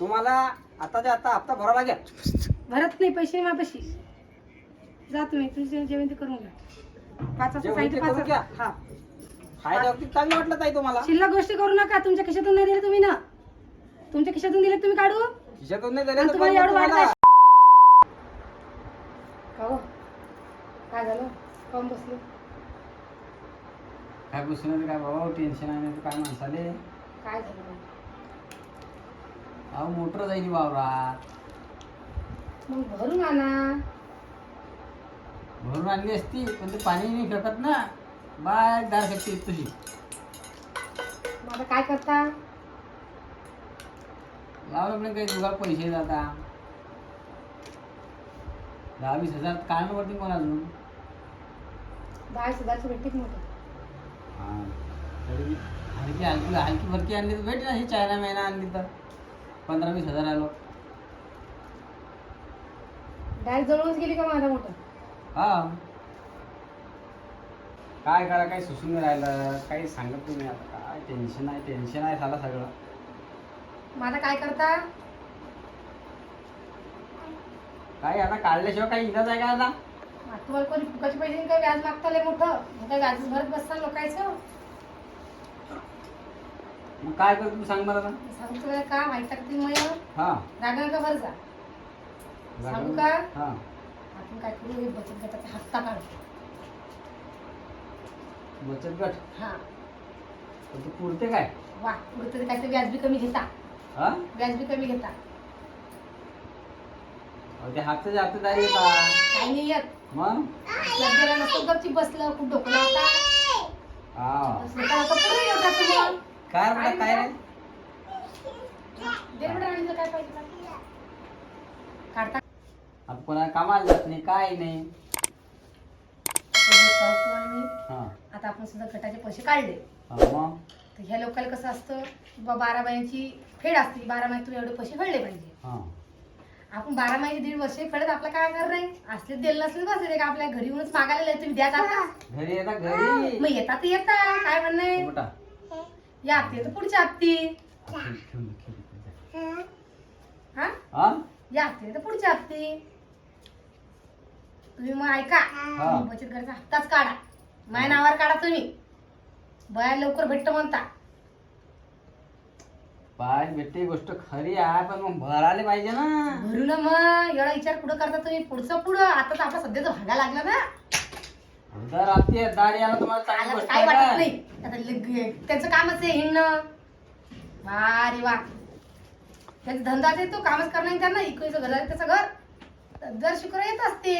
तुम्हाला आताच्या आता हप्ता भरावा लागेल. भरत नाही पैसे मापाशी जा तुम्ही तुमचे जेवण ते करून घ्या. पाच वाजता जेवण ते साहित्य पाच करून घ्या? वाजता. हा. फायदा बाबतीत चांगलं वाटलं ताई तुम्हाला. शिल्लक गोष्टी करू नका तुमच्या खिशातून नाही दिले तुम्ही ना. तुमच्या खिशातून दिले तुम्ही काढू? खिशातून नाही दिले आणि तर तुम्हाला पण एवढं तुम्हाला- वाटतंय. का हो? काय झालं? काऊन बसले? काय बसून काय बाबा? टेन्शन आहे नाही तर काय माणसाले काय झालं अहो मोटर जाईल वावरात मग भरून आणा. भरून आणली असती पण ते पाणी नाही फेकत ना. बाय दार फेकते तुझी. मग आता काय करता? लावलं पण काही जुगार पैसे जाता दहा वीस हजार काढणं पडते मला अजून? दहा हजारची भेटते मोठं हा. तरी हलकी हलकी हलकी भरकी आणली तर भेटेल अशी चायना महिना आणली तर. पंधरा वीस हजार आलो. डायरेक्ट जवळच गेली का माझा मोठं? हा. काय करा काही सुसून नाही राहिलं काही सांगत तुम्ही आता. काय टेन्शन आहे टेन्शन आहे झाला सगळं. आता काय करता? काय आता काढल्याशिवाय काही इलाज आहे का आता? तुम्हाला कोणी फुकाचे पैसे काय व्याज मागता लय मोठं? मग काय व्याजच भरत बसता लोकांचं? मग काय कर तू सांग मला आता. सांगतो का माहिती टाकतील मग हा. नका भर जा? सांगू का? हा. आपण काय करू? हे बचत गटाचा हप्ता काढू बचत गट? हा. पण तू पुरते काय? वा पुढे तरी काय व्याज बी कमी घेता. हा? व्याज बी कमी घेता. अहो, ते हातचं हात दारी येतात काही नाही येत. मग? नसतं गपची बसलं खूप डोकं लावता. हा. आता पुढे तुम्ही काय काय नाही पाहिजे? काढता. आता कोणाला कामाला जात नाही काय नाही. आता हे. हा आपण सुद्धा गटाचे पैसे काढले. हा मग? तर ह्या लोकांना कसं असतं बा बारा महिन्याची फेड असते. बारा महिने तुम्ही एवढे पैसे फेडले पाहिजे. हा. आपण बारा महिने दीड वर्ष फेडत आपलं काय कर नाही? असले दिले नसले बसले. का आपल्या घरी येऊनच मागायला तुम्ही द्या आता घरी येतात घरी. मग येतात तर येतात काय म्हणणं आहे? या हप्ते तर. हा? हा? या हप्ते तर पुढच्या हप्ती तुम्ही मग ऐका. हा. बचत गटाचा हप्ताच काढा. माझ्या नावावर काढा तुम्ही. बया लवकर भेटतो म्हणता. पाय भेटते गोष्ट खरी आहे पण मग भरायला पाहिजे ना. भरू ना मग. एवढा विचार पुढं करता तुम्ही. पुढचं पुढं. आता तर आपला सध्याचं भांडा लागला ना. जर आपली दाढी आला तुम्हाला चांगली आला तर गोष्ट काय आहे वाटत का? नाही? आता लग- त्यांचं कामच आहे हिंडणं. वा रे वा. त्यांचा धंदा ते तो कामच करणार नाही त्यांना. इकडचं घर आहे त्याचं घर. दर शुक्र येत असते.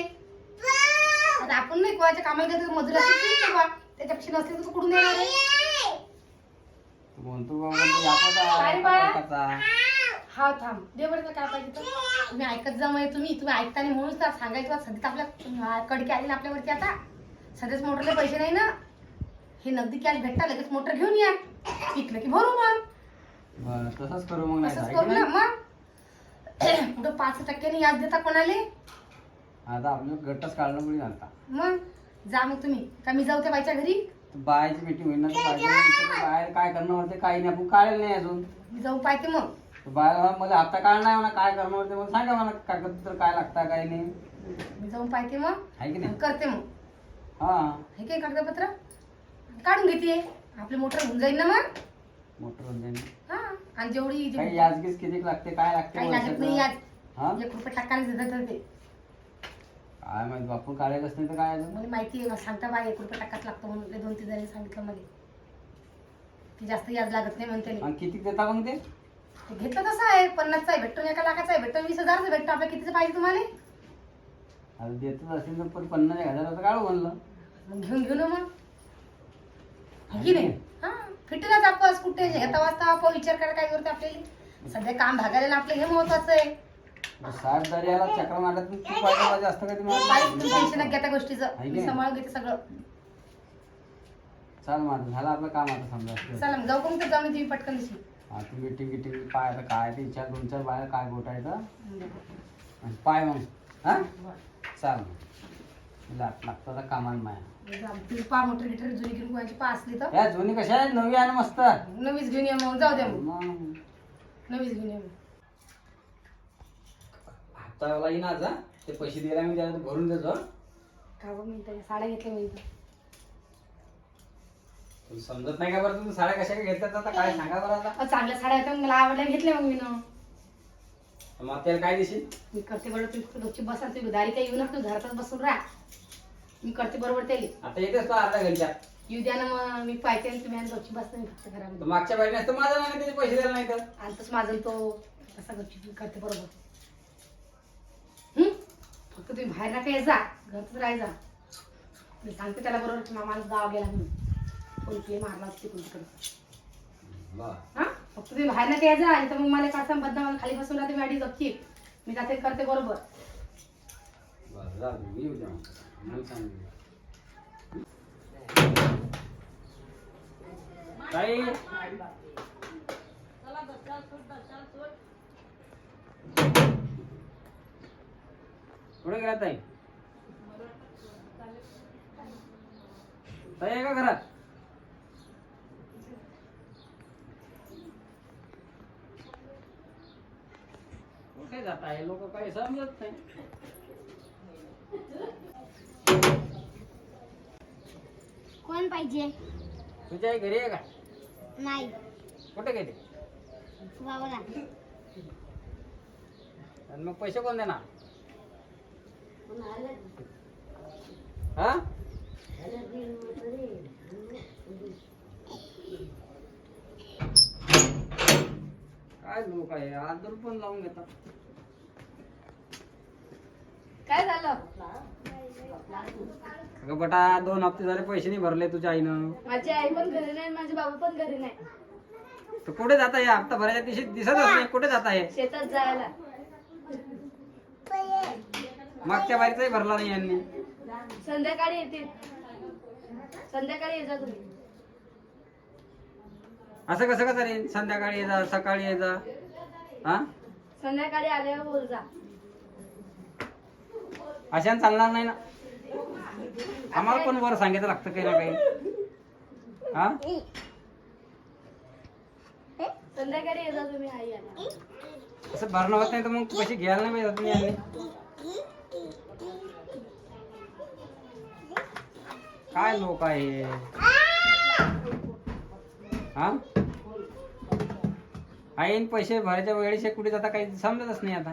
आता आपण नाही कोणाच्या कामाला गेलो मजुरी आहे त्याच्यापेक्षा नसले तर तू कुठून येणार आहे? म्हणजे बाळा? हा थांब. दे बरं तुला काय पाहिजे तर तुम्ही ऐकत जा मग तुम्ही. तुम्ही ऐकता नाही म्हणून तर सांगायचं बा, सध्या तर आपल्या कडकी आली ना आपल्यावरती आता. सध्याच मोटरला पैसे नाही ना? हे नगदी कॅश भेटता लगेच मोटर घेऊन या. पिकलं की भरू मग. बरं तसंच करू मग नाही तर, करू ना मग. पुढं पाच टक्क्याने याद देता कोणाले? नाही? आता आपलं गटच काढणं पडेल आता. मग जा मग तुम्ही. का मी जाऊ त्या बाईच्या घरी? तर बायाची मीटिंग होईल ना तर बाहेर काय करणं होते काही नाही आपण काढेल नाही अजून. मी जाऊ पाहते मग. तर बायला म्हणा, मला हप्ता काढणार आहे म्हणा काय करणं होते मग सांगा मला कागदपत्र काय लागतं काय नाही. मी जाऊन पाहते मग. आहे की नाही? करते मग. हा. हे काय कागदपत्र? काढून घेते. आपली मोटर होऊन जाईल ना मग. मोटर होऊन जाईल. हा. आणि जेवढी काही याजगीस किती लागते काय लागते काही लागत नाही वर्षाचं? आज एक रुपये टाकायला देतात ते. काय माहीत बापून काढायलाच नाही तर काय अजून? मला माहिती आहे मला सांगता बा एक रुपये टाकाच लागतो म्हणून ते दोन तीन जणांनी सांगितलं मला. की जास्त याज लागत नाही म्हणते आणि किती देता मग ते? ते घेतलं तसं आहे पन्नासचा आहे भेटतो एका लाखाचा आहे भेटतो वीस हजारचा भेटतो. आपल्या कितीचं पाहिजे तुम्हाला? आता देतच असेल तर पण पन्नास एक हजाराचं काढू म्हणलं. घेऊन घेऊ ना मग. है की नाही? हा. फिटलाच आपण कुठे? येता वाजता आपण विचार करा काय करतो आपल्याला? सध्या काम भागायला ना आपलं हे महत्वाचं आहे. आता साहेब जरी याला चक्र मारत तू पाहिजे माझ्या जास्त कधी काही तुम्ही टेन्शन मारत घ्या त्या गोष्टीचं है मी? सांभाळून घेते सगळं. चाल माझं झालं आपलं काम आता समजा. चला मग जाऊ कोणतं? जाऊन तुम्ही पटकन दिसली गिटिंग पाय आता काय ते चार दोन चार बाया काय गोटायचं? आणि पाय मग हा? चाल मग. लाग लागतं आता कामाला माया. तुम्ही पा मोटर गिटर जुनी घेऊन कोणाची पा असली तर. या जुनी कशा आहे? नवी आहे ना मस्त. नवीच घेऊन ये मग जाऊ द्या मग. मग. नवीच घेऊन ये मग. येईन आज हा. ते पैसे दिला मी त्याला भरून देतो हा. का बघ मी त्याच्या साड्या घेतल्या मी इथं. तुला समजत नाही का बरं तुम्ही साड्या कशा काय घेतल्यात आता? काय सांगा बरं आता. अहो, चांगल्या साड्या होत्या मग मला आवडल्या घेतल्या मग मी ना मग आपल्याला काय देशील? मी करते बरोबर तुम्ही फक्त बसा तुम्ही दारी काही येऊ नका तू घरातच बसून राहा. मी करते बरोबर त्याले आता येतेस तो अर्धा घंट्यात? येऊ द्या ना मग मी पाहिजे आणि तुम्ही आणि गपचूप बसता मी फक्त घरामध्ये. मागच्या बारी नसतं माझं नाही त्याचे पैसे द्यायला नाही तर आणि तसं माझं तो तसा गपचूप मी करते बरोबर. हम्म? फक्त तुम्ही बाहेर नका जा घरच राहायचा मी सांगते त्याला बरोबर की माणूस गाव गेला म्हणून. पे मारला तिकडून तिकडे. हा? फक्त तुम्ही बाहेर नका यायचा आणि तर मग मला काढता बदनाम खाली बसून राहते गाडी गपची मी जाते करते बरोबर बरं, जाऊ दे, मी येऊ द्या मग. मग सांगू. ताई कुठे गेला ताई ताई आहे का घरात कुठे जात आहे लोक काही समजत नाही. कोण पाहिजे? तुझ्या आई घरी आहे का? नाही. कुठे गेले? आणि मग पैसे कोण देणार? हा? काय लोक आहे? आदर पण लावून घेतात. काय झालं? अगं बटा दोन हप्ते झाले पैसे नाही भरले तुझ्या आईनं. माझी आई पण घरी नाही माझे बाबा पण घरी नाही. तर कुठे जात आहे? हप्ता भरायच्या दिवशी दिसतच नाही कुठे जात आहे? शेतात जायला. मागच्या बारीचाही भरला नाही यांनी. संध्याकाळी येते संध्याकाळी येजा तुम्ही. असं कसं कसं रे? संध्याकाळी ये जा सकाळी ये जा. हा? संध्याकाळी आल्यावर बोल जा. अशाने चालणार नाही ना. आम्हाला पण वर सांगायचं लागतं काही ना काही. हा? संध्याकाळी येजा तुम्ही आई आला असं भरणं होत नाही तर मग पैसे घ्यायला नाही पाहिजे तुम्ही यांनी काय लोक आहे हा? आईन पैसे भरायच्या वेळेस कुठे जाता काही समजतच नाही आता.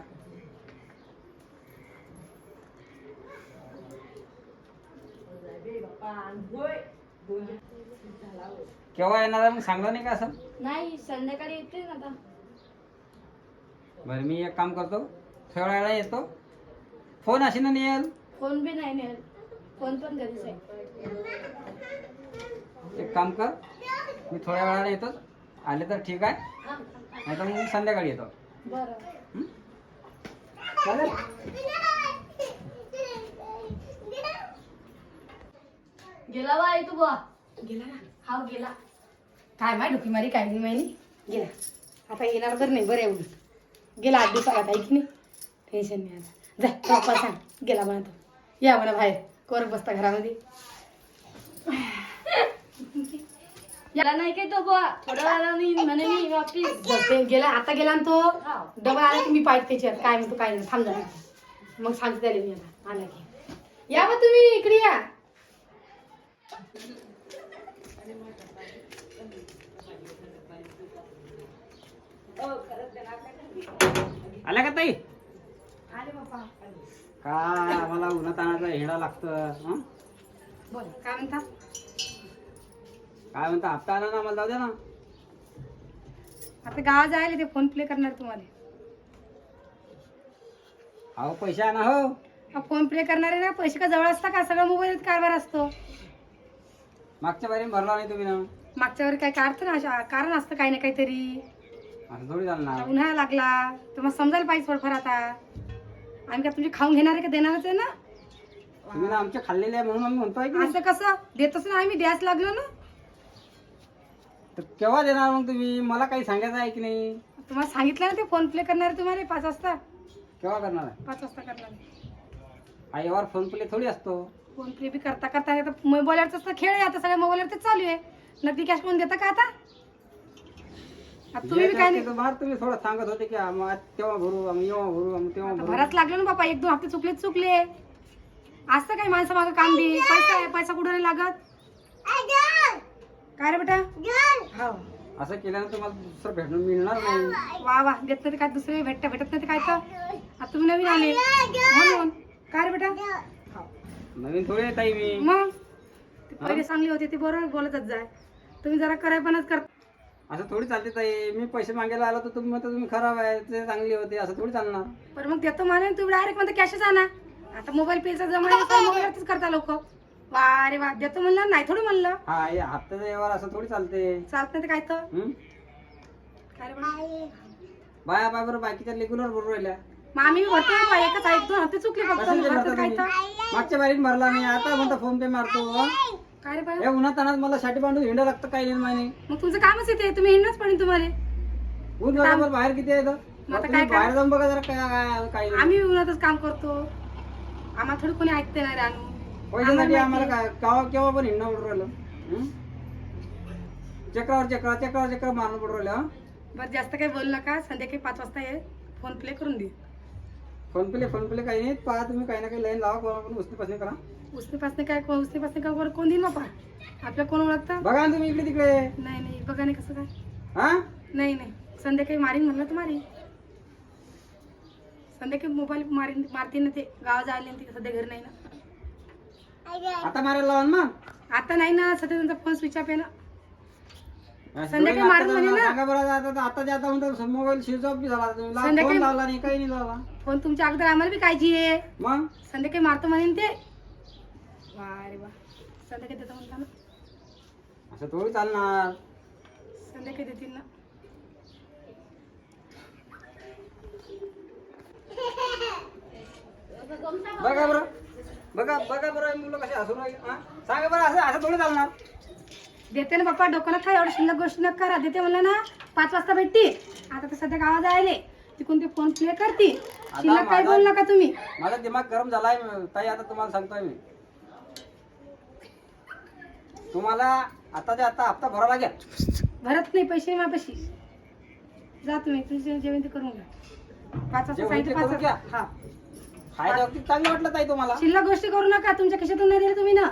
केव्हा येणार आहे मग? सांगलं नाही का असं? नाही संध्याकाळी येते ना आता. बरं मी एक काम करतो. थोड्या वेळा येतो. फोन अशी ना येईल फोन बी नाही नेल. फोन पण घरीच आहे. एक काम कर. मी थोड्या वेळाने येतो. आले तर ठीक आहे. नाही तर मग मी संध्याकाळी येतो. बरं. हं? चालेल? गेला बा आई तू बा गेला ना. हा गेला. काय माय डुकी मारी काय नाही माहिती गेला. आता येणार तर नाही बरं एवढं. गेला आठ दिवसाला आता ऐक नाही? टेन्शन नाही आता. जा पप्पा सांग. गेला म्हणा तो. या म्हणा बाहेर. कोर बसता घरामध्ये. याला नाही काय तो बुवा. थोड्या वेळाने म्हणे मी वापिस. गेला आता गेला ना तो. डबा आला की मी पाहिजे त्याच्यात काय म्हणतो काय नाही. थांब जरा. मग सांगते त्याला मी आता. आला की. या बा तुम्ही इकडे या. आल्या का ताई? आले का आम्हाला उन्हात आणायचा हेडा लागतं हं? काय म्हणता? काय म्हणता हप्ता आणा ना आम्हाला जाऊ द्या ना. आता गावात जायला ते फोन प्ले करणार तुम्हाला. अहो पैसे आणा हो. हा फोन प्ले करणार आहे ना पैसे का जवळ असता का? सगळं मोबाईल कारभार असतो. मागच्या बारी भरला नाही तुम्ही ना? मागच्या वेळी काय काढतं ना अशा कारण असतं काही ना काहीतरी. असं थोडी चालणार. उन्हाळा लागला तर मग समजायला पाहिजे थोडंफार आता. आम्ही काय तुमचे खाऊन घेणार आहे का देणारच आहे ना? तुम्ही ना आमचे खाल्लेले आहे म्हणून आम्ही म्हणतोय की असं कसं? देतच ना आम्ही द्यायच लागलो ना. तर केव्हा देणार मग तुम्ही? मला काही सांगायचं आहे की नाही? तुम्हाला सांगितलं ना ते फोन प्ले करणार आहे तुम्हाला पाच वाजता. केव्हा करणार आहे? पाच वाजता करणार आहे. यावर फोन पे थोडी असतो. फोन पे बी करता करता आता मोबाईलवरच तर खेळ आहे आता सगळ्या मोबाईलवर तर चालू आहे. नगदी कॅश कोण देता का आता? आता तुम्ही बी काय नाही. तुम्ही थोडं सांगत होते की आम- आज तेव्हा भरू आम्ही येव्हा भरू आम्ही तेव्हा आता भरू. भराच लागलं ना बापा एक दोन हप्ते चुकले तर चुकले. असतं काय माणसं मागं काम दे पैसा आहे पैसा कुठं नाही लागत? काय रे बेटा? हो. असं केल्यानं तुम्हाला दुसरं भेटणं मिळणार नाही. वा वा देत नाही ते काय दुसरे भेटत भेटत नाही ते काय तर? आता तुम्ही नवीन आले. म्हणून काय रे बेटा? हो. नवीन थोडे आहे ताई मी. मग? ते पहिले चांगली होते ते बरोबर बोलतच जाय. तुम्ही जरा करायपणच कर असं थोडी चालते ताई. मी पैसे मागायला आलो तर तुम्ही म्हणता तुम्ही खराब आहे ते चांगले होते असं थोडी चालणार. पण मग देतो म्हणे तुम्ही डायरेक्ट म्हणता कॅशच आणा. आता मोबाईल पेचा मोबाईलवरतीच करता लोक. वा रे वा देतो म्हणलं नाही थोडं म्हणलं. हा हे हप्त्याचा व्यवहार असं थोडी चालते. चालत नाही ते काय तर? हं? काय रे बा? बाया बाय बरं बाकीच्या रेग्युलर बरोबर राहिल्या. मग आम्ही भरतो बा, एकच एक दोन हप्ते चुकले फक्त कशाला भरतो भरता काय तुम्ही? तर? मागच्या बारीत भरला मी आता म्हणता फोन पे मारतो? काय रे बाई हे उन्हात तानात मला साठी बांधून हिंडा लागतं काही नाही माहिती मग तुमचं कामच येते तुम्ही हिंडच पडेल तुम्हाला. ऊन बरोबर बाहेर किती आहे इथं? मग आता तुम्ही काय बाहेर जाऊन बघा जरा काय काय- काय नाही. आम्ही उन्हातच काम करतो. आम्हाला थोडी कोणी ऐकते नाही रे पैशासाठी आम्हाला काय केव्हा केव्हा पण हिंडणं पडून राहिलं हं? चक्रावर चक्रा चक्रावर चक्र मारणं पडून राहिलं हं? बस जास्त काही बोलू नका संध्याकाळी पाच वाजता ये फोन प्ले करून दे. फोन पेले फोन पेले काही नाही पहा तुम्ही काही ना काही लाईन लावा कोणा पण उचली पासणी करा. उसने पासने काय उसने पासने काय वर कोण देईन बापा आपल्या कोण ओळखतं? बघा ना तुम्ही इकडे तिकडे. नाही नाही बघा नाही कसं काय. हा? नाही नाही. संध्याकाळी मारीन म्हणलं तर मारीन. संध्याकाळी मोबाईल मारीन ना ते. गाव जायला ते सध्या घरी नाही ना. आता मारायला लावा ना आता नाही ना सध्या त्यांचा फोन स्विच ऑफ आहे ना. संध्याकाळी मारून आता म्हणे ना. सांगा बरं आता आता जे आता म्हणतो मोबाईल स्विच ऑफ बी झाला. तुम्ही ला- संध्याकाळी- फोन लावला नाही काही नाही लावला. फोन तुमच्या अगोदर आम्हाला बी काळजी आहे. मग? संध्याकाळी मारतो म्हणेन ते. वा रे वा. संध्याकाळी देतो म्हणता ना असं थोडी चालणार. संध्याकाळी देतील ना? बघा बरं. बघा बघा बरं ही मुलं कशी हसून राहिली. हा? सांगा बरं असं असं थोडी चालणार. देते ना बाप्पा डोक्याला काय एवढं शिल्लक गोष्टी नका करा. देते म्हणलं ना पाच वाजता भेटती. आता तर सध्या गावात जायले. तिकून ते फोन प्ले करते. शिल्लक काय माझा- बोल नका तुम्ही. माझा दिमाग गरम झालाय ताई. आता तुम्हाला सांगतोय मी. तुम्हाला आता जे आता हप्ता भरावा लागेल. भरत नाही पैसे माझ्यापाशी. जा तुम्ही तुझे जेवण ते करून घ्या. पाच वाजता जेवण सांगितलं ते पाच करून घ्या. वाजता हा फायदा चांगलं वाटलं ताई तुम्हाला. शिल्लक गोष्टी करू नका तुमच्या खिशातून नाही दिले तुम्ही ना.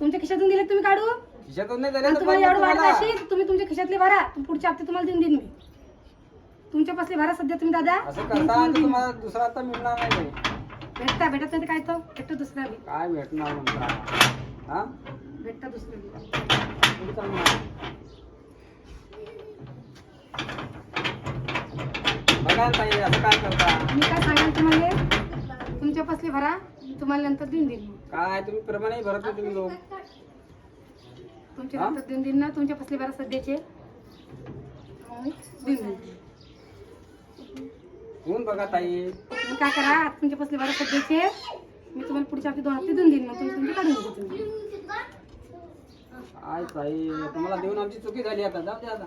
तुमच्या खिशातून दिले तुम्ही काढू. खिशातून नाही दिले आणि तर तुम्हाला पण एवढं वाटत तुम्हाला- असेल तुम्ही तुमच्या खिशातले भरा. पुढच्या हप्ते तुम्हाला देऊन देईन मी. तुमच्या पासले भरा सध्या तुम्ही दादा. असं मी करता तुम्हाला तर देईन. तुम्हाला दुसरा आता मिळणार नाही. भेटता भेटत नाही तर काय तो भेटतो दुसरा बी काय भेटणार म्हणता? हा? भेटता दुसरा बी थोडी चालणार बघा ना ताई असं काय करता? मी काय सांगाल तुम्हाला? तुमच्या पासले भरा मी तुम्हाला नंतर देऊन देईन. काय तुम्ही प्रमाणे भरत नाही तुम्ही लोक? तुमच्या हा? नंतर देऊन देईन ना तुमच्या पासले भरा सध्याचे. मग मी देऊन देईन. होऊन बघा ताई. तुम्ही काय करा तुमच्या पासले भरा सध्याचे. मी तुम्हाला पुढच्या हप्ते दोन हप्ते देऊन देईन मग. तुम्ही तुमचे काढून घ्या तुम्ही. ताई तुम्हाला देऊन आमची चुकी झाली आता. जाऊ दे आता.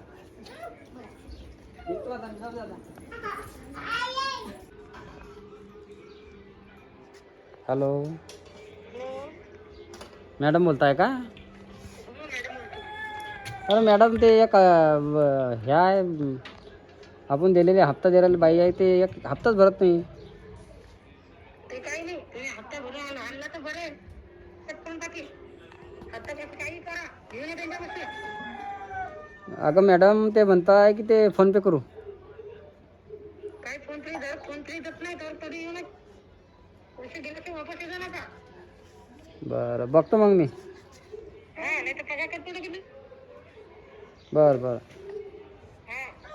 आता, जाऊ दे आता. हॅलो. मॅडम बोलताय का? अरे मॅडम ते एक अं, ह्या आहे, अं, आपण दिलेले हप्ता दिलेली बाई आहे ते एक हप्ताच भरत नाही. अगं मैडम ते म्हणताय की ते फ़ोन पे करू. काय फ़ोन पे जर फ़ोन पे देत नाही तर तरी येऊ नये पैसे दिले की वापस येऊ नका. बरं बघतो मग मी. हा नाही तर पगार करतो ना किती बरं बरं.